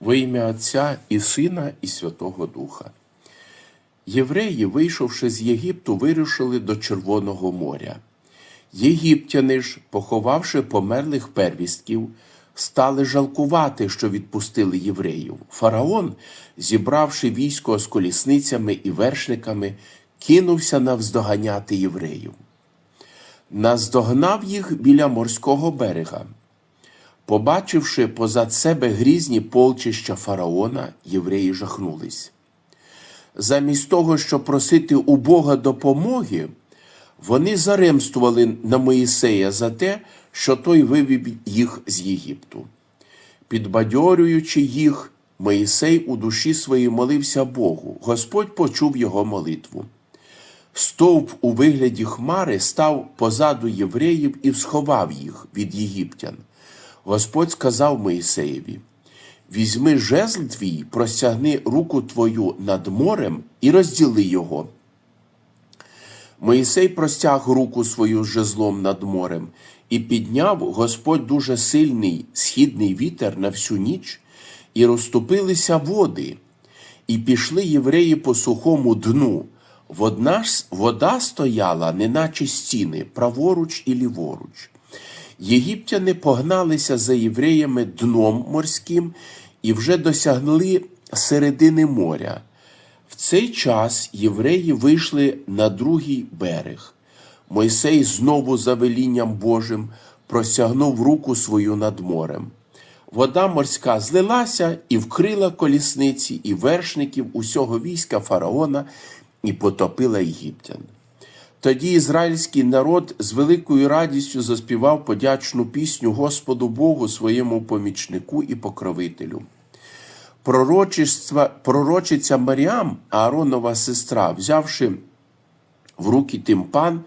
Во ім'я Отця і Сина, і Святого Духа. Євреї, вийшовши з Єгипту, вирушили до Червоного моря. Єгиптяни ж, поховавши померлих первістків, стали жалкувати, що відпустили євреїв. Фараон, зібравши військо з колісницями і вершниками, кинувся навздоганяти євреїв. Наздогнав їх біля морського берега. Побачивши позад себе грізні полчища фараона, євреї жахнулись. Замість того, щоб просити у Бога допомоги, вони заремствували на Моїсея за те, що той вивів їх з Єгипту. Підбадьорюючи їх, Моїсей у душі своїй молився Богу. Господь почув його молитву. Стовп у вигляді хмари став позаду євреїв і сховав їх від єгиптян. Господь сказав Моїсеєві: Візьми жезл твій, простягни руку твою над морем і розділи його. Моїсей простяг руку свою з жезлом над морем і підняв Господь дуже сильний східний вітер на всю ніч, і розступилися води, і пішли євреї по сухому дну. Водна ж вода стояла, неначе стіни, праворуч і ліворуч. Єгиптяни погналися за євреями дном морським і вже досягли середини моря. В цей час євреї вийшли на другий берег. Мойсей знову за велінням Божим простягнув руку свою над морем. Вода морська злилася і вкрила колісниці і вершників усього війська фараона і потопила єгиптян. Тоді ізраїльський народ з великою радістю заспівав подячну пісню Господу Богу своєму помічнику і покровителю. Пророчиця Маріам, Ааронова сестра, взявши в руки тимпан,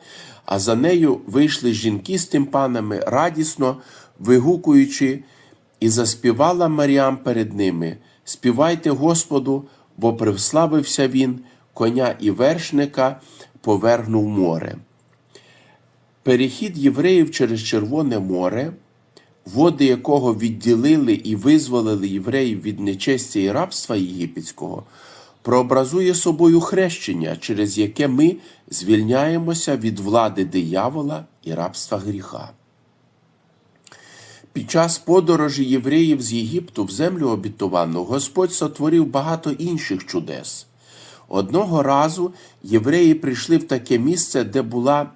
а за нею вийшли жінки з тимпанами, радісно вигукуючи, і заспівала Маріам перед ними: Співайте Господу, бо привславився він, коня і вершника повернув море. Перехід євреїв через Червоне море, води якого відділили і визволили євреїв від нечестя і рабства єгипетського, прообразує собою хрещення, через яке ми звільняємося від влади диявола і рабства гріха. Під час подорожі євреїв з Єгипту в землю обітовану Господь сотворив багато інших чудес. Одного разу євреї прийшли в таке місце, де була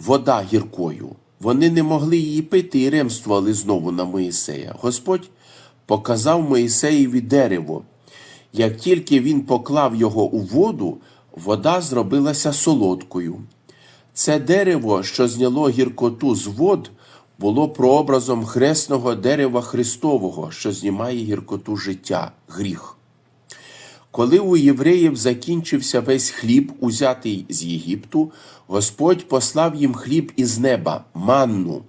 вода гіркою. Вони не могли її пити і ремствували знову на Моїсея. Господь показав Моїсеєві дерево. Як тільки він поклав його у воду, вода зробилася солодкою. Це дерево, що зняло гіркоту з вод, було прообразом хресного дерева Христового, що знімає гіркоту життя, гріх. Коли у євреїв закінчився весь хліб, узятий з Єгипту, Господь послав їм хліб із неба, манну.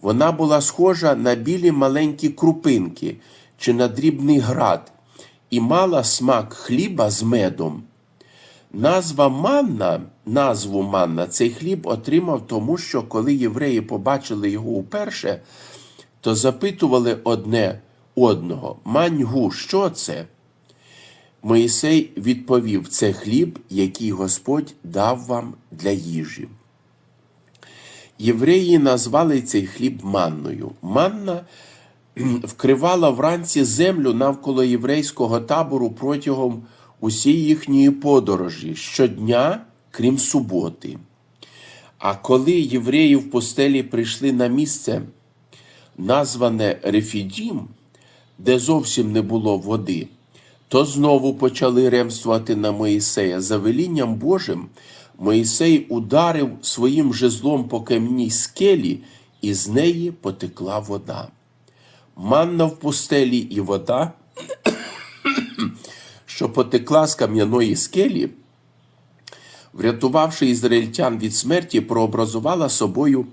Вона була схожа на білі маленькі крупинки чи на дрібний град, і мала смак хліба з медом. Назва манна, назву манна цей хліб отримав тому, що коли євреї побачили його уперше, то запитували одне одного: Маньгу, що це? Моїсей відповів: це хліб, який Господь дав вам для їжі. Євреї назвали цей хліб манною. Манна вкривала вранці землю навколо єврейського табору протягом усієї їхньої подорожі щодня, крім суботи. А коли євреї в постелі прийшли на місце, назване Рефідім, де зовсім не було води, то знову почали ремствувати на Моїсея. За велінням Божим Моїсей ударив своїм жезлом по кам'яній скелі, і з неї потекла вода. Манна в пустелі і вода, що потекла з кам'яної скелі, врятувавши ізраїльтян від смерті, прообразувала собою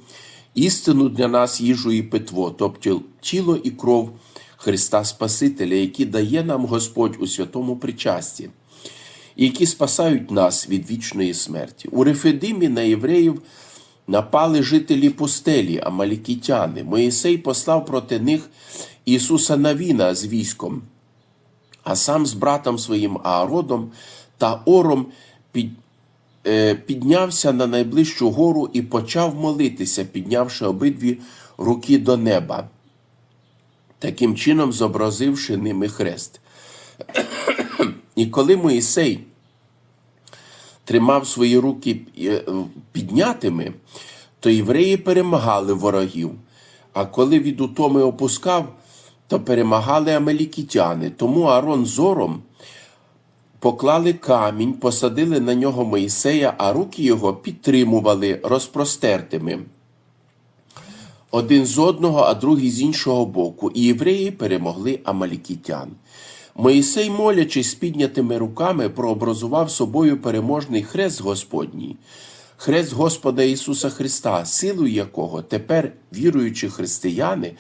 істину для нас їжу і питво, тобто тіло і кров Христа Спасителя, які дає нам Господь у святому причасті, які спасають нас від вічної смерті. У Рефедимі на євреїв напали жителі пустелі, амалікітяни. Моїсей послав проти них Ісуса Навіна з військом, а сам з братом своїм Аародом та Ором під, е, піднявся на найближчу гору і почав молитися, піднявши обидві руки до неба, таким чином зобразивши ними хрест. І коли Моїсей тримав свої руки е, піднятими, то євреї перемагали ворогів. А коли від утоми опускав, то перемагали амелікітяни. Тому Аарон з Ором поклали камінь, посадили на нього Моїсея, а руки його підтримували розпростертими. Один з одного, а другий з іншого боку, і євреї перемогли амалікітян. Моїсей, молячись з піднятими руками, прообразував собою переможний хрест Господній, хрест Господа Ісуса Христа, силою якого тепер віруючі християни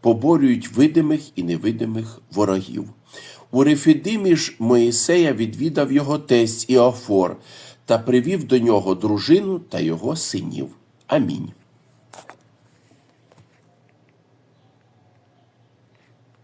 поборюють видимих і невидимих ворогів. У Рефідимі ж Моїсея відвідав його тесть Іофор та привів до нього дружину та його синів. Амінь.